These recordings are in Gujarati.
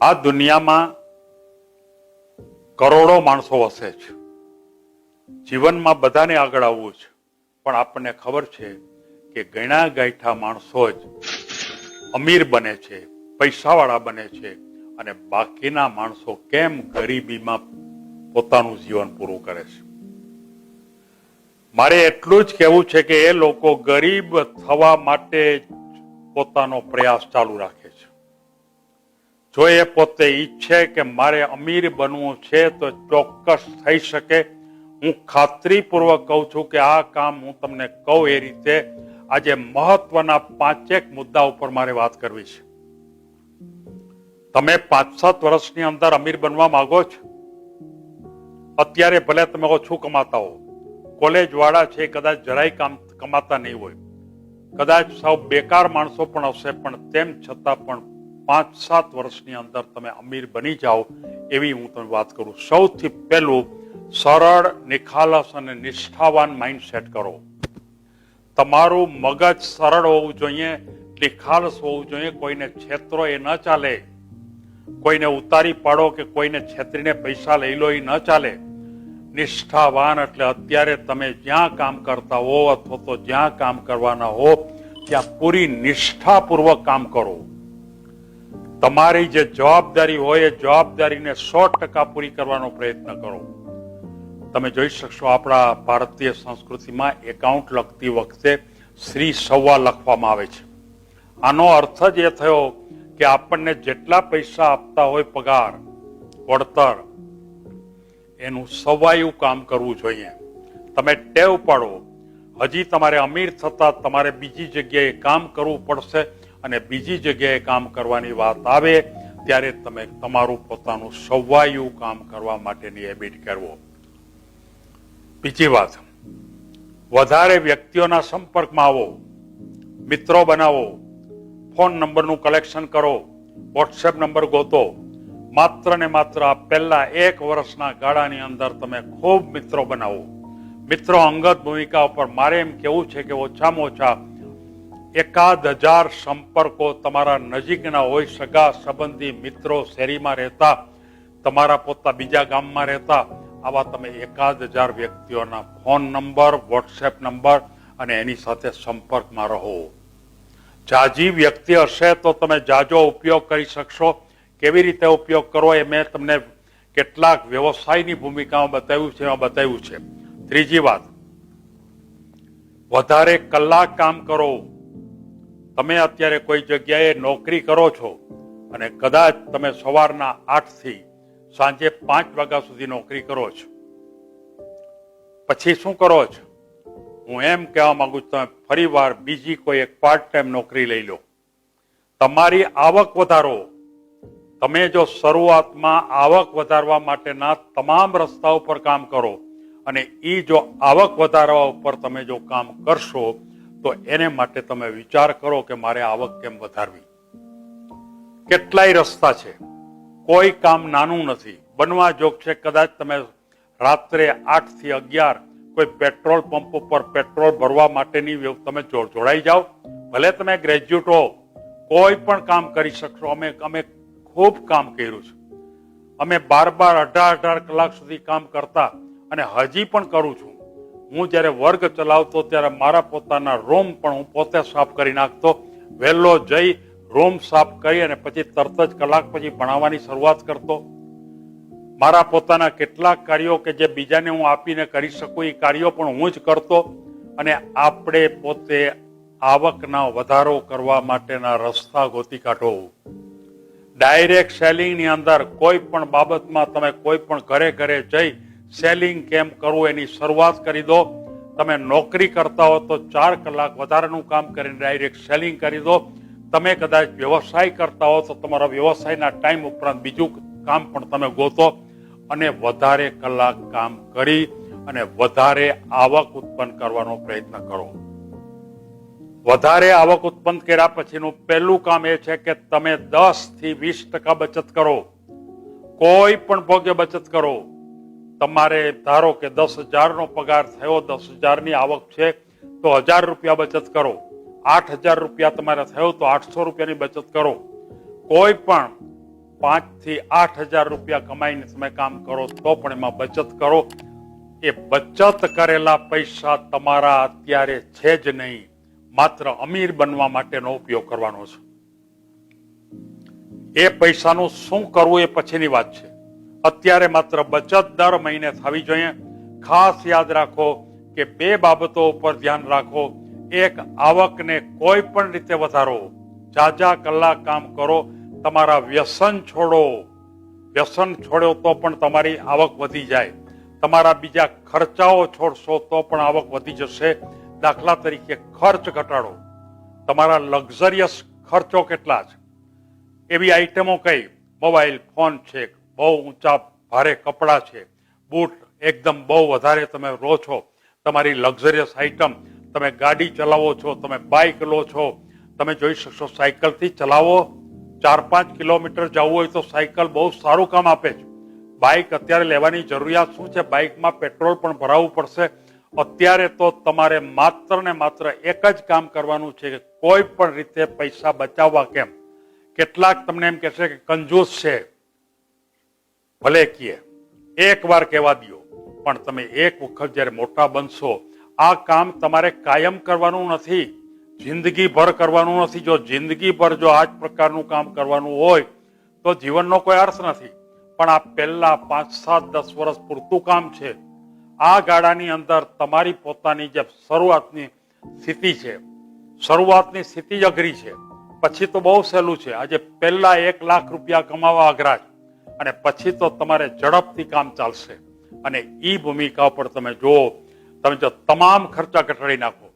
આ દુનિયામાં કરોડો માણસો વસે છે. જીવનમાં બધાને આગળ આવવું છે. પણ આપણને ખબર છે કે ગણા ગાંઠા માણસો જ અમીર બને છે, પૈસાવાળા બને છે અને બાકીના માણસો કેમ ગરીબીમાં પોતાનું જીવન પૂરું કરે છે? મારે એટલું જ કહેવું છે કે એ લોકો ગરીબ થવા માટે પોતાનો પ્રયાસ ચાલુ રાખે જો એ પોતે ઈચ્છે કે મારે અમીર બનવું છે તો ચોક્કસ થઈ શકે. હું ખાતરીપૂર્વક કહું છું કે આ કામ હું તમને કહું એ રીતે આજે મહત્વના પાંચેક મુદ્દા ઉપર મારે વાત કરવી છે. તમે પાંચ સાત વર્ષની અંદર અમીર બનવા માંગો છો? અત્યારે ભલે તમે ઓછું કમાતા હો? કોલેજ વાળા છે, કદાચ જરાય કામ કમાતા નહીં હોય. કદાચ સાવ બેકાર માણસો પણ હશે, પણ તેમ છતાં પણ પાંચ સાત વર્ષની અંદર તમે અમીર બની જાઓ એવી હું તમને વાત કરું. સૌથી પહેલું સરળ, નિખાલસ અને નિષ્ઠાવાન માઇન્ડ સેટ કરો. તમારું મગજ સરળ હોવું જોઈએ, નિખાલસ હોવું જોઈએ, કોઈને છેતરો એ ન ચાલે. કોઈને ઉતારી પાડો કે કોઈને છેતરીને પૈસા લઈ લો એ ન ચાલે. નિષ્ઠાવાન એટલે અત્યારે તમે જ્યાં કામ કરતા હો અથવા તો જ્યાં કામ કરવાના હો, ત્યાં પૂરી નિષ્ઠાપૂર્વક કામ કરો. તમારી જે જવાબદારી હોય એ જવાબદારીને સો ટકા પૂરી કરવાનો પ્રયત્ન કરો. તમે જોઈ શકશો આપણા ભારતીય સંસ્કૃતિમાં એકાઉન્ટ લખતી વખતે શ્રી સવા લખવામાં આવે છે. આનો અર્થ જ એ થયો કે આપણને જેટલા પૈસા આપતા હોય પગાર, વળતર, એનું સવાયું કામ કરવું જોઈએ. તમે ટેવ પાડો. હજી તમારે અમીર થતા તમારે બીજી જગ્યાએ કામ કરવું પડશે. અને બીજી જગ્યાએ કામ કરવાની વાત આવે, ત્યારે તમે તમારું પોતાનું સવાયું કામ કરવા માટેની હેબિટ કરવો. બીજી વાત, વધારે વ્યક્તિઓના સંપર્કમાં આવો, મિત્રો બનાવો, ફોન નંબરનું કલેક્શન કરો વોટ્સએપ નંબર ગોતો. માત્ર ને માત્ર આ પહેલા એક વર્ષના ગાળાની અંદર તમે ખૂબ મિત્રો બનાવો. મિત્રો અંગત ભૂમિકા ઉપર મારે એમ કેવું છે કે ઓછામાં ઓછા એકાદ હજાર સંપર્કો તમારા નજીકના હોય, સગા સંબંધી, મિત્રો શેરીમાં રહેતા, તમારા પોતા બીજા ગામમાં રહેતા, આવા તમે એકાદ હજાર વ્યક્તિઓના ફોન નંબર, વોટ્સએપ નંબર અને એની સાથે સંપર્કમાં રહો. જાજી વ્યક્તિ હશે તો તમે જાજો ઉપયોગ કરી શકશો. કેવી રીતે ઉપયોગ કરો એ મેં તમને કેટલાક વ્યવસાયની ભૂમિકામાં બતાવ્યું છે, એમાં બતાવ્યું છે. ત્રીજી વાત, વધારે કલાક કામ કરો. તમે અત્યારે કોઈ જગ્યાએ નોકરી કરો છો અને કદાચ તમે સવારના આઠથી સાંજે પાંચ વાગ્યા સુધી નોકરી કરો છો, પછી શું કરો છો? હું એમ કહેવા માંગુ છું, તમે ફરી વાર બીજી કોઈ એક પાર્ટ ટાઈમ નોકરી લઈ લો. તમારી આવક વધારો. તમે જો શરૂઆતમાં આવક વધારવા માટેના તમામ રસ્તાઓ પર કામ કરો અને એ જો આવક વધારવા ઉપર તમે જો કામ કરશો તો એને માટે તમે વિચાર કરો કે મારે આવક કેમ વધારવી? કેટલાય રસ્તા છે. કોઈ કામ નાનું નથી. બનવા જોગ છે. કદાચ તમે રાત્રે આઠથી અગિયાર કોઈ પેટ્રોલ પંપ ઉપર પેટ્રોલ ભરવા માટેની તમે જોડાઈ જાઓ. ભલે તમે ગ્રેજ્યુએટ હો, કોઈ પણ કામ કરી શકશો. અમે અમે ખૂબ કામ કર્યું છે. અમે બાર બાર અઢાર અઢાર કલાક સુધી કામ કરતા અને હજી પણ કરું છું. હું જ્યારે વર્ગ ચલાવતો ત્યારે મારા પોતાના રૂમ પણ હું પોતે સાફ કરી નાખતો. વહેલો જઈ રૂમ સાફ કરી અને પછી તરત જ કલાક પછી ભણાવવાની શરૂઆત કરતો. મારા પોતાના કેટલાક કાર્યો કે જે બીજાને હું આપીને કરી શકું એ કાર્યો પણ હું જ કરતો અને આપણે પોતે આવકના વધારો કરવા માટેના રસ્તા ગોતી કાઢો. ડાયરેક્ટ સેલિંગની અંદર કોઈ પણ બાબતમાં તમે કોઈ પણ ઘરે ઘરે જઈ સેલિંગ કેમ કરવું એની શરૂઆત કરી દો. તમે નોકરી કરતા હો તો ચાર કલાક વધારાનું કામ કરીને ડાયરેક્ટ સેલિંગ કરી દો. તમે કદાચ વ્યવસાય કરતા હો તો તમારા વ્યવસાયના ટાઈમ ઉપરાંત બીજું કામ પણ તમે ગોતો. અને વધારે કલાક કામ કરી અને વધારે આવક ઉત્પન્ન કરવાનો પ્રયત્ન કરો. વધારે આવક ઉત્પન્ન કર્યા પછીનું પહેલું કામ એ છે કે તમે દસથી વીસ ટકા બચત કરો. કોઈ પણ ભોગે બચત કરો. તમારે ધારો કે દસ હજારનો પગાર થયો, દસ હજારની આવક છે, તો હજાર રૂપિયા બચત કરો. આઠ હજાર રૂપિયા તમારે થયો, તો આઠસો રૂપિયાની બચત કરો. કોઈ પણ પાંચથી આઠ હજાર રૂપિયા કમાઈને તમે કામ કરો, તો પણ એમાં બચત કરો. એ બચત કરેલા પૈસા તમારા અત્યારે છે જ નહીં. માત્ર અમીર બનવા માટેનો ઉપયોગ કરવાનો છે. એ પૈસાનું શું કરવું એ પછીની વાત છે. અત્યારે માત્ર બચત દર મહિને થવી જોઈએ. ખાસ યાદ રાખો કે બે બાબતો ઉપર ધ્યાન રાખો. એક, આવકને કોઈ પણ રીતે વધારો. જાજા કલાક કામ કરો. તમારા વ્યસન છોડો. વ્યસન છોડ્યો તો પણ તમારી આવક વધી જાય. તમારા બીજા ખર્ચાઓ છોડશો તો પણ આવક વધી જશે. દાખલા તરીકે ખર્ચ ઘટાડો. તમારા લક્ઝરિયસ ખર્ચો કેટલા છે? એવી આઈટમો કઈ? મોબાઈલ, ફોન છે બહુ ઊંચા ભારે કપડાં છે. બૂટ એકદમ બહુ વધારે તમે લો છો. તમારી લક્ઝરિયસ આઈટમ તમે ગાડી ચલાવો છો, તમે બાઇક લો છો, તમે જોઈ શકશો સાયકલથી ચલાવો. ચાર પાંચ કિલોમીટર જવું હોય તો સાયકલ બહુ સારું કામ આપે છે. બાઇક અત્યારે લેવાની જરૂરિયાત શું છે? બાઇકમાં પેટ્રોલ પણ ભરાવવું પડશે. અત્યારે તો તમારે માત્ર ને માત્ર એક જ કામ કરવાનું છે કે કોઈ પણ રીતે પૈસા બચાવવા કેમ? કેટલાક તમને એમ કહેશે કે કંજૂસ છે. ભલે કીએ, એક વાર કહેવા દો પણ તમે એક વખત જ્યારે મોટા બનશો, આ કામ તમારે કાયમ કરવાનું નથી. જિંદગીભર કરવાનું નથી. જો જિંદગીભર જો આ જ પ્રકારનું કામ કરવાનું હોય, તો જીવનનો કોઈ અર્થ નથી. પણ આ પહેલા પાંચ, સાત, દસ વર્ષ પૂરતું કામ છે. આ ગાળાની અંદર તમારી પોતાની જે શરૂઆતની સ્થિતિ છે, શરૂઆતની સ્થિતિ જ અઘરી છે. પછી તો બહુ સહેલું છે. આજે પહેલા એક લાખ રૂપિયા કમાવા અઘરા છે. અને પછી તો તમારે ઝડપથી કામ ચાલશે. અને એ ભૂમિકા પર તમે જુઓ, તમે જો તમામ ખર્ચા ઘટાડી નાખો.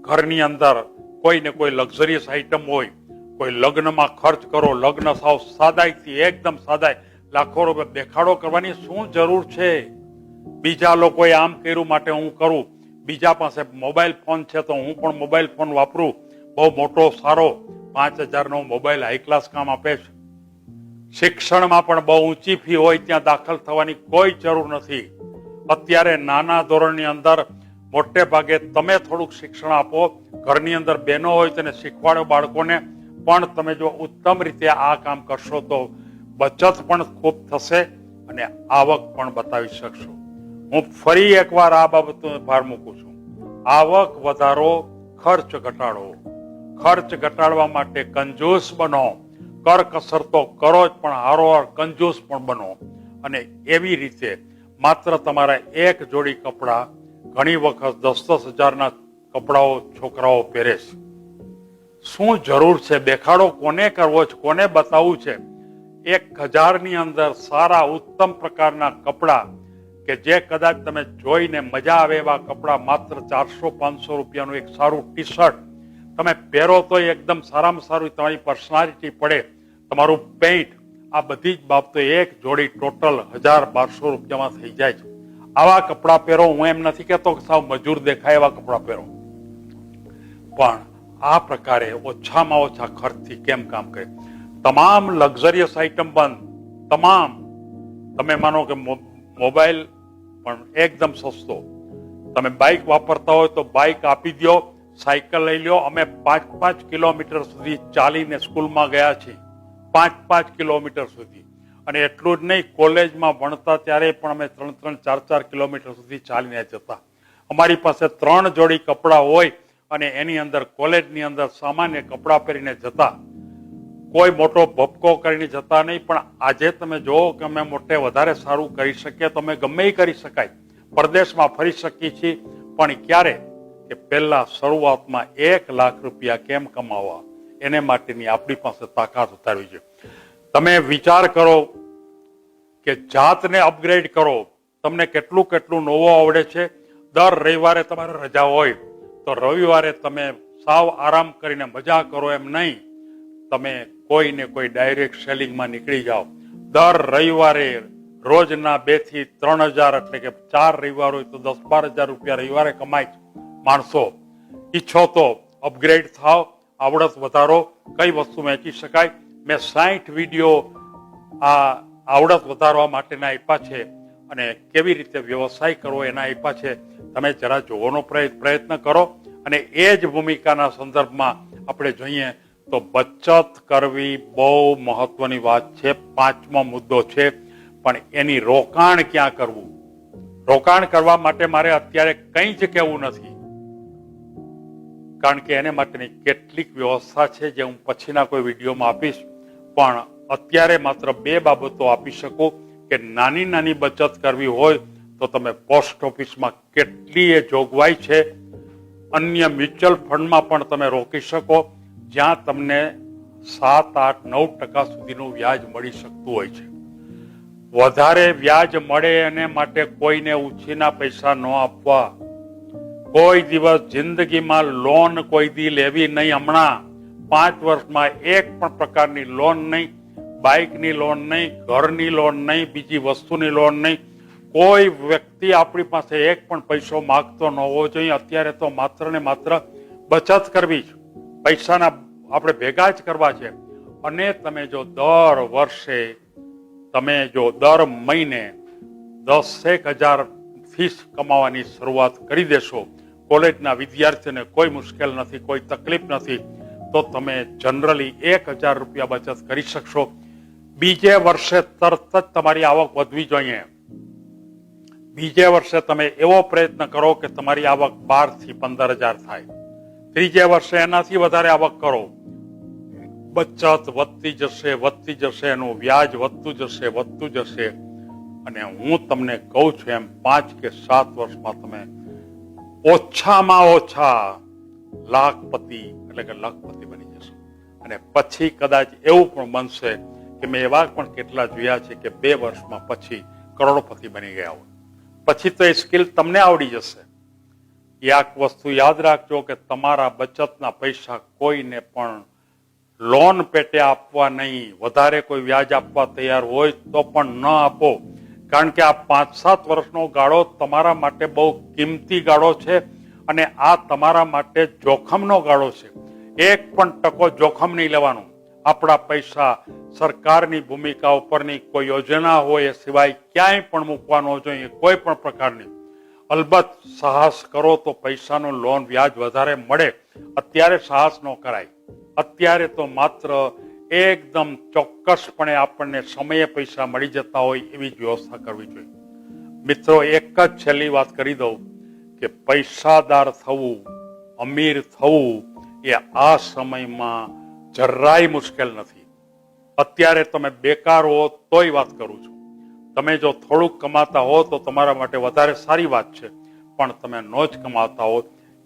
ઘરની અંદર કોઈ ને કોઈ લક્ઝરિયસ આઈટમ હોય, કોઈ લગ્નમાં ખર્ચ કરો, લગ્ન સાવ સાદાઈથી, એકદમ સાદાઈ, લાખો રૂપિયા દેખાડો કરવાની શું જરૂર છે? બીજા લોકોએ આમ કર્યું માટે હું કરું. બીજા પાસે મોબાઈલ ફોન છે તો હું પણ મોબાઈલ ફોન વાપરું. બહુ મોટો સારો, પાંચ હજારનો મોબાઈલ હાઈ ક્લાસ કામ આપે છે. શિક્ષણમાં પણ બહુ ઊંચી ફી હોય ત્યાં દાખલ થવાની કોઈ જરૂર નથી. અત્યારે નાના ધોરણની અંદર મોટે ભાગે તમે થોડુંક શિક્ષણ આપો, ઘરની અંદર બહેનો હોય તેને શીખવાડો બાળકોને, પણ તમે જો ઉત્તમ રીતે આ કામ કરશો તો બચત પણ ખૂબ થશે અને આવક પણ બતાવી શકશો. હું ફરી એકવાર આ બાબતનો ભાર મૂકું છું. આવક વધારો, ખર્ચ ઘટાડો. ખર્ચ ઘટાડવા માટે કંજૂસ બનો. કરકસર તો કરો જ, પણ હારોહાર કંજૂસ પણ બનો. અને એવી રીતે માત્ર તમારા એક જોડી કપડાં ઘણી વખત દસ દસ હજારના કપડાઓ છોકરાઓ પહેરે છે. શું જરૂર છે? દેખાડો કોને કરવો છે, કોને બતાવવું છે? એક હજારની અંદર સારા ઉત્તમ પ્રકારના કપડાં કે જે કદાચ તમે જોઈને મજા આવે એવા કપડાં માત્ર ચારસો પાંચસો રૂપિયાનું એક સારું ટી શર્ટ તમે પહેરો તો એકદમ સારામાં સારું, તમારી પર્સનાલિટી પડે. તમારું પેન્ટ આ બધી જ બાબતો એક જોડી ટોટલ હજાર બારસો રૂપિયામાં થઈ જાય છે. આવા કપડાં પહેરો, હું એમ નથી કહેતો કે સાવ મજૂર દેખાય એવા કપડાં પહેરો. પણ આ પ્રકારે ઓછામાં ઓછા ખર્ચથી કેમ કામ કરે? તમામ લક્ઝરિયસ આઇટમ બંધ. તમામ. તમે માનો કે મોબાઈલ પણ એકદમ સસ્તો. તમે બાઇક વાપરતા હોય તો બાઇક આપી દો સાયકલ લઈ લ્યો. અમે પાંચ પાંચ કિલોમીટર સુધી ચાલીને સ્કૂલમાં ગયા છીએ. પાંચ પાંચ કિલોમીટર સુધી. અને એટલું જ નહીં, કોલેજમાં ભણતા ત્યારે પણ અમે ત્રણ ત્રણ ચાર ચાર કિલોમીટર સુધી ચાલીને જતા. અમારી પાસે ત્રણ જોડી કપડાં હોય અને એની અંદર કોલેજની અંદર સામાન્ય કપડાં પહેરીને જતા. કોઈ મોટો ભપકો કરીને જતા નહીં, પણ આજે તમે જુઓ કે અમે મોટે વધારે સારું કરી શકીએ. તો અમે ગમે કરી શકાય. પરદેશમાં ફરી શકીએ છીએ, પણ ક્યારે? કે પહેલા શરૂઆતમાં એક લાખ રૂપિયા કેમ કમાવા? એને માટેની આપણી પાસે તાકાત ઉતારવી છે તમે વિચાર કરો કે જાતને અપગ્રેડ કરો, તમને કેટલું કેટલું નવું આવડે છે. દર રવિવારે તમારે રજા હોય, તો રવિવારે તમે સાવ આરામ કરીને મજા કરો એમ નહીં. તમે કોઈ ને કોઈ ડાયરેક્ટ સેલિંગમાં નીકળી જાઓ. દર રવિવારે રોજના બેથી ત્રણ હજાર એટલે કે ચાર રવિવાર હોય તો દસ બાર હજાર રૂપિયા રવિવારે કમાય માણસો ઈચ્છો તો અપગ્રેડ થાવ, આવડત વધારો, કઈ વસ્તુ વેચી શકાય. મેં સાઠ વીડિયો આ આવડત વધારવા માટેના આપ્યા છે અને કેવી રીતે વ્યવસાય કરવો એના આપ્યા છે. તમે જરા જોવાનો પ્રય- પ્રયત્ન કરો અને એ જ ભૂમિકાના સંદર્ભમાં આપણે જોઈએ તો બચત કરવી બહુ મહત્વની વાત છે. પાંચમો મુદ્દો છે, પણ એની રોકાણ ક્યાં કરવું? રોકાણ કરવા માટે મારે અત્યારે કંઈ જ કહેવું નથી. કારણ કે એને માટેની કેટલીક વ્યવસ્થા છે જે હું પછીના કોઈ વિડીયોમાં આપીશ. પણ અત્યારે માત્ર બે બાબતો આપી શકું કે નાની નાની બચત કરવી હોય તો તમે પોસ્ટ ઓફિસમાં કેટલી એ જોગવાઈ છે. અન્ય મ્યુચ્યુઅલ ફંડમાં પણ તમે રોકી શકો, જ્યાં તમને સાત, આઠ, નવ ટકા સુધીનું વ્યાજ મળી શકતું હોય છે. વધારે વ્યાજ મળે એને માટે કોઈને ઉછીના પૈસા ન આપવા કોઈ દિવસ જિંદગીમાં લોન કોઈ દી લેવી નહીં. હમણાં પાંચ વર્ષમાં એક પણ પ્રકારની લોન નહીં. બાઇકની લોન નહીં, ઘરની લોન નહીં, બીજી વસ્તુની લોન નહીં. કોઈ વ્યક્તિ આપણી પાસે એક પણ પૈસો માગતો ન હોવો જોઈએ. અત્યારે તો માત્ર ને માત્ર બચત કરવી છે. પૈસાના આપણે ભેગા જ કરવા છે. અને તમે જો દર વર્ષે, તમે જો દર મહિને દસેક હજાર ફીસ કમાવાની શરૂઆત કરી દેશો કોલેજના વિદ્યાર્થીને કોઈ મુશ્કેલ નથી, કોઈ તકલીફ નથી, તો તમે જનરલી એક હજાર રૂપિયા બચત કરી શકશો. બીજે વર્ષે તરત જ તમારી આવક વધવી જોઈએ. બીજે વર્ષે તમે એવો પ્રયત્ન કરો કે તમારી આવક બારથી પંદર હજાર થાય. ત્રીજે વર્ષે એનાથી વધારે આવક કરો. બચત વધતી જશે વધતી જશે, એનું વ્યાજ વધતું જશે વધતું જશે. અને હું તમને કહું છું એમ, પાંચ કે સાત વર્ષમાં તમે ઓછામાં ઓછા લાખપતિ એટલે કે લખપતિ બની જશો. અને પછી કદાચ એવું પણ બનશે કે મેં એવા પણ કેટલા જોયા છે કે બે વર્ષમાં પછી કરોડપતિ બની ગયા હોય. પછી તો એ સ્કિલ તમને આવડી જશે. એક વસ્તુ યાદ રાખજો કે તમારા બચતના પૈસા કોઈને પણ લોન પેટે આપવા નહીં. વધારે કોઈ વ્યાજ આપવા તૈયાર હોય તો પણ ન આપો. કારણ કે આ પાંચ સાત વર્ષનો ગાળો તમારા માટે બહુ કિંમતી ગાળો છે અને આ તમારા માટે જોખમનો ગાળો છે. એક પણ ટકો જોખમ નહીં લેવાનું. આપણા પૈસા સરકારની ભૂમિકા ઉપરની કોઈ યોજના હોય એ સિવાય ક્યાંય પણ મૂકવાનો જોઈએ, કોઈ પણ પ્રકારની. અલબત્ત સાહસ કરો તો પૈસાનો લોન વ્યાજ વધારે મળે. અત્યારે સાહસ ન કરાય. અત્યારે તો માત્ર એકદમ ચોક્કસપણે આપણને સમયે પૈસા મળી જતા હોય એવી જ વ્યવસ્થા કરવી જોઈએ. મિત્રો, એક જ છેલ્લી વાત કરી દઉં કે પૈસાદાર થવું, અમીર થવું એ આ સમયમાં જરાય મુશ્કેલ નથી. અત્યારે તમે બેકાર હો તોય વાત કરું છું. તમે જો થોડુંક કમાતા હો તો તમારા માટે વધારે સારી વાત છે, પણ તમે નો જ કમાતા હો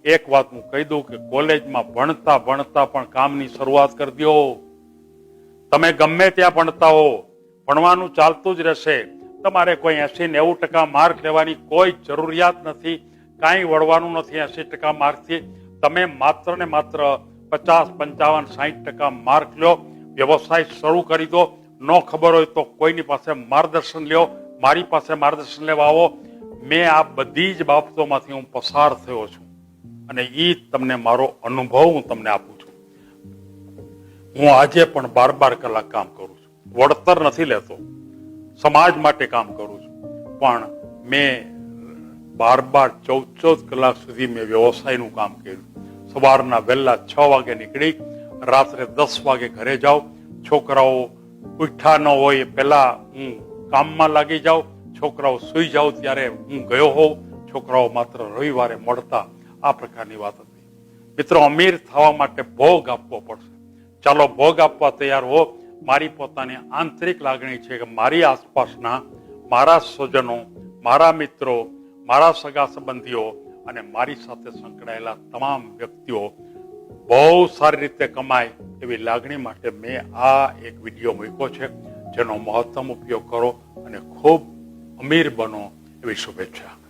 એક વાત હું કહી દઉં કે કોલેજમાં ભણતા ભણતા પણ કામની શરૂઆત કરી દો તમે ગમે ત્યાં ભણતા હો, ભણવાનું ચાલતું જ રહેશે. તમારે કોઈ એસી નેવું ટકા માર્ક લેવાની કોઈ જરૂરિયાત નથી. કાંઈ વળવાનું નથી એસી ટકા માર્કથી. તમે માત્ર ને માત્ર પચાસ, પંચાવન, સાહીઠ ટકા માર્ક લ્યો વ્યવસાય શરૂ કરી દો. ન ખબર હોય તો કોઈની પાસે માર્ગદર્શન લ્યો. મારી પાસે માર્ગદર્શન લેવા આવો. મેં આ બધી જ બાબતોમાંથી હું પસાર થયો છું. અને એ તમને મારો અનુભવ હું તમને આપું હું આજે પણ બાર બાર કલાક કામ કરું છું. વળતર નથી લેતો. સમાજ માટે કામ કરું છું. પણ મેં બાર બાર ચૌદ ચૌદ કલાક સુધી મેં વ્યવસાયનું કામ કર્યું. સવારના વહેલા છ વાગે નીકળી, રાત્રે દસ વાગે ઘરે જાઉં. છોકરાઓ ઉઠ્યા ન હોય પહેલા હું કામમાં લાગી જાઉં. છોકરાઓ સુઈ જાઉં ત્યારે હું ગયો હોઉં. છોકરાઓ માત્ર રવિવારે મળતા આ પ્રકારની વાત હતી. મિત્રો, અમીર થવા માટે ભોગ આપવો પડશે. ચાલો ભોગ આપવા તૈયાર હો. મારી પોતાની આંતરિક લાગણી છે કે મારી આસપાસના મારા સ્વજનો, મારા મિત્રો, મારા સગા સંબંધીઓ અને મારી સાથે સંકળાયેલા તમામ વ્યક્તિઓ બહુ સારી રીતે કમાય એવી લાગણી માટે મેં આ એક વીડિયો મૂક્યો છે. જેનો મહત્તમ ઉપયોગ કરો અને ખૂબ અમીર બનો એવી શુભેચ્છા.